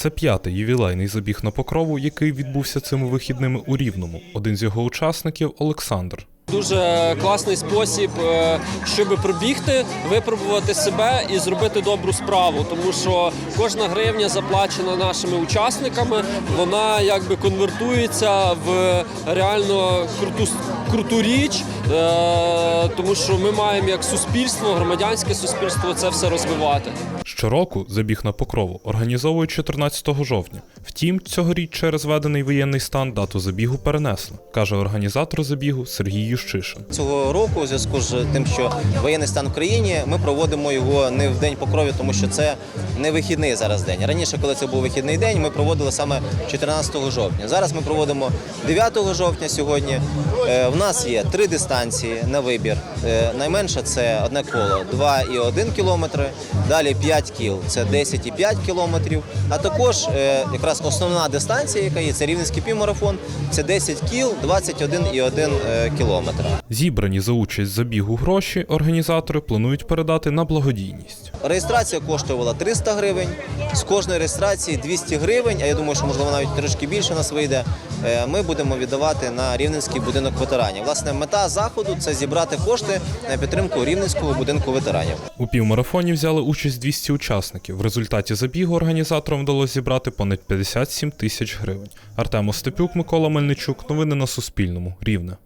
Це п'ятий ювілейний забіг на покрову, який відбувся цими вихідними у Рівному. Один з його учасників Олександр. Дуже класний спосіб, е, щоб пробігти, випробувати себе і зробити добру справу. Тому що кожна гривня заплачена нашими учасниками, вона якби конвертується в реально круту, круту річ, е, тому що ми маємо як суспільство, громадянське суспільство це все розвивати. Щороку забіг на покрову організовують 14 жовтня. Втім, цьогоріч через введений воєнний стан дату забігу перенесли, каже організатор забігу Сергій Ющишин. Цього року, у зв'язку з тим, що воєнний стан в країні, ми проводимо його не в день покрові, тому що це не вихідний зараз день. Раніше, коли це був вихідний день, ми проводили саме 14 жовтня. Зараз ми проводимо 9 жовтня сьогодні. Е, В нас є три дистанції на вибір. Е, Найменша це одне коло 2,1 кілометри. Далі 5 кіл це 10,5 кілометрів. А також е, якраз основна дистанція, яка є, це рівненський півмарафон, це 10 кіл, 21,1 е, кілометра. Зібрані за участь забігу гроші організатори планують передати на благодійність. Реєстрація коштувала 300 гривень. З кожної реєстрації 200 гривень, а я думаю, що можливо навіть трошки більше нас вийде. е, Ми будемо віддавати на Рівненський будинок ветеранів. Власне, мета заходу це зібрати кошти на підтримку Рівненського будинку ветеранів. У півмарафоні взяли участь 200 учасників. В результаті забігу організаторам вдалося зібрати понад 57 тисяч гривень. Артем Остапюк, Микола Мельничук. Новини на Суспільному. Рівне.